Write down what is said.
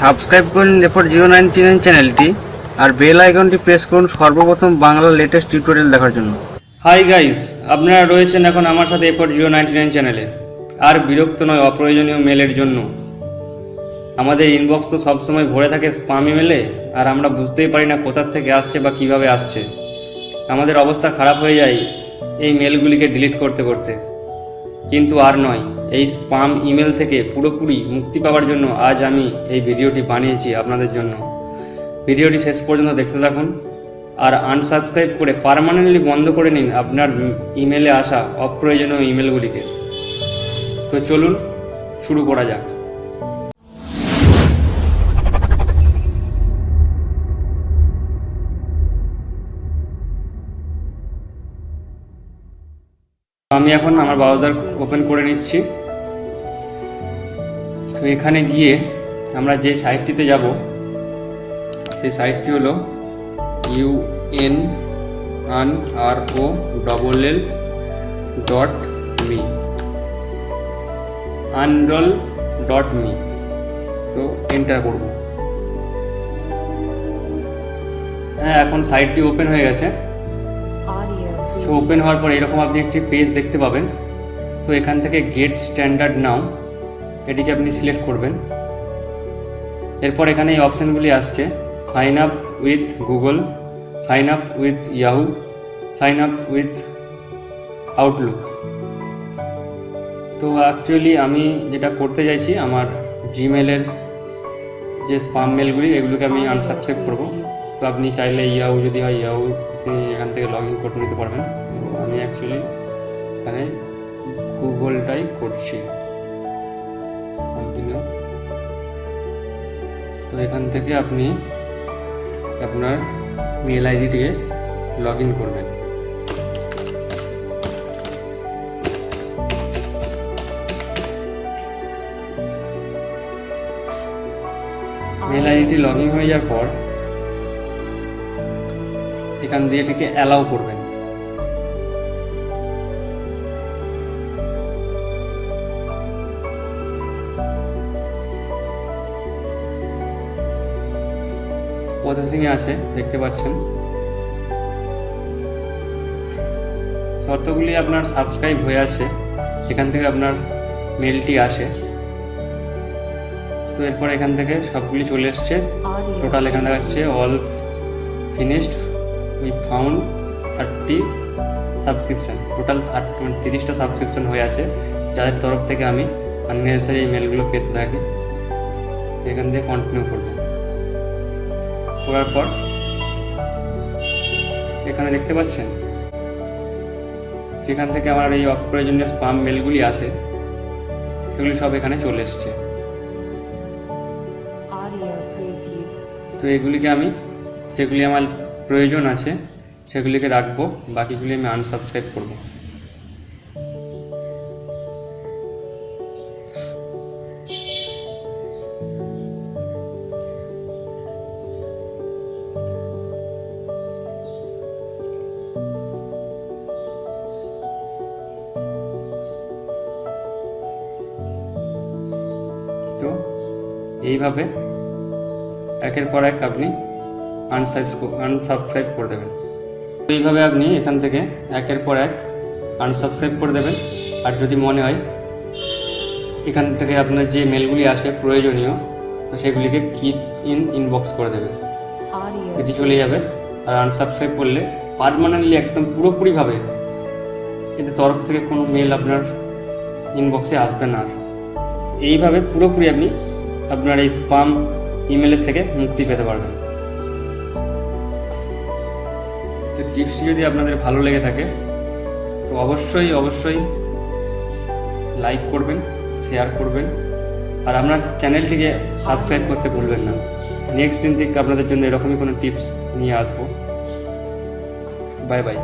Subscribe করুন এরপর zero ninety nine চ্যানেলটি আর বেল আইকনটি প্রেস করুন সর্বপ্রথম বাংলার লেটেস্ট টিউটোরিয়াল দেখার জন্য। হাই গাইস আপনারা রয়েছেন এখন আমার সাথে এরপর জিরো নাইনটি নাইন চ্যানেলে। আর বিরক্ত নয়, অপ্রয়োজনীয় মেলের জন্য। আমাদের ইনবক্স তো সবসময় ভরে থাকে স্পাম ইমেলে আর আমরা বুঝতেই পারি না কোথার থেকে আসছে বা কীভাবে আসছে। আমাদের অবস্থা খারাপ হয়ে যায় এই মেলগুলিকে ডিলিট করতে করতে। কিন্তু আর নয়, এই স্পাম ইমেল থেকে পুরোপুরি মুক্তি পাওয়ার জন্য আজ আমি এই ভিডিওটি বানিয়েছি আপনাদের জন্য। ভিডিওটি শেষ পর্যন্ত দেখতে থাকুন আর আনসাবস্ক্রাইব করে পারমানেন্টলি বন্ধ করে নিন আপনার ইমেলে আসা অপ্রয়োজনীয় ইমেলগুলিকে। তো চলুন, শুরু করা যাক। আমি এখন আমার ব্রাউজার ওপেন করে নিচ্ছি। তো এখানে গিয়ে আমরা যে সাইটটিতে যাব, সেই সাইটটি হলো U N un R O double L dot me unroll dot me তো এন্টার করব। হ্যাঁ এখন সাইটটি ওপেন হয়ে গেছে। Audio তো ওপেন হওয়ার পর এরকম আপনি একটি পেজ দেখতে পাবেন। তো এখান থেকে গেট স্ট্যান্ডার্ড নাও এটিকে আপনি সিলেক্ট করবেন। এরপর এখানে এই অপশানগুলি আসছে। Sign up with Google sign up with Yahoo sign up with Outlook তো অ্যাকচুয়ালি আমি যেটা করতে চাইছি, আমার জিমেলের যে স্পাম মেলগুলি এগুলোকে আমি আনসাবস্ক্রাইব করব। তো আপনি চাইলে ইয়াহু যদি হয় ইয়াহু আপনি এখান থেকে লগ ইন করে নিতে পারবেন। তো আমি অ্যাকচুয়ালি এখানে গুগলটাই করছি। তো এখান থেকে আপনি আপনার মেল আইডিটিকে লগ ইন করবেন। মেল আইডিটি লগ ইন হয়ে যাওয়ার পর এখান দিয়ে এটিকে অ্যালাউ করবেন। প্রসেসিংয়ে আছে দেখতে পাচ্ছেন। শর্তগুলি আপনার সাবস্ক্রাইব হয়ে আছে সেখান থেকে আপনার মেলটি আসে। তো এরপর এখান থেকে সবগুলি চলে এসছে। টোটাল এখানে দেখাচ্ছে all finished we found thirty subscription total মানে তিরিশটা সাবস্ক্রিপশান হয়ে আছে। যাদের তরফ থেকে আমি আননেসেসারি মেলগুলো পেতে থাকি তো এখান থেকে কন্টিনিউ করব। করার পর এখানে দেখতে পাচ্ছেন যেখান থেকে আমার এই অপ্রয়োজনীয় স্পাম মেলগুলি আসে সেগুলি সব এখানে চলে এসছে। তো এগুলিকে আমি যেগুলি আমার প্রয়োজন আছে সেগুলিকে রাখব বাকিগুলি আমি আনসাবস্ক্রাইব করব। তো এইভাবে একের পর এক আপনি আনসাবস্ক্রাইব করে দেবেন। তো এইভাবে আপনি এখান থেকে একের পর এক আনসাবস্ক্রাইব করে দেবেন। আর যদি মনে হয় এখান থেকে আপনার যে মেলগুলি আসে প্রয়োজনীয় তো সেগুলিকে কিপ ইন ইনবক্স করে দেবেন। এটি চলে যাবে। আর আনসাবস্ক্রাইব করলে পারমানেন্টলি একদম পুরোপুরিভাবে এতে তরফ থেকে কোনো মেল আপনার ইনবক্সে আসবে না। এইভাবে পুরোপুরি আপনি আপনার এই স্পাম ইমেলের থেকে মুক্তি পেতে পারবেন। তো টিপসটি যদি আপনাদের ভালো লেগে থাকে, তো অবশ্যই অবশ্যই লাইক করবেন শেয়ার করবেন, আর আপনার চ্যানেলটিকে সাবস্ক্রাইব করতে ভুলবেন না। নেক্সট দিন থেকে আপনাদের জন্য এরকমই কোনো টিপস নিয়ে আসব। Bye bye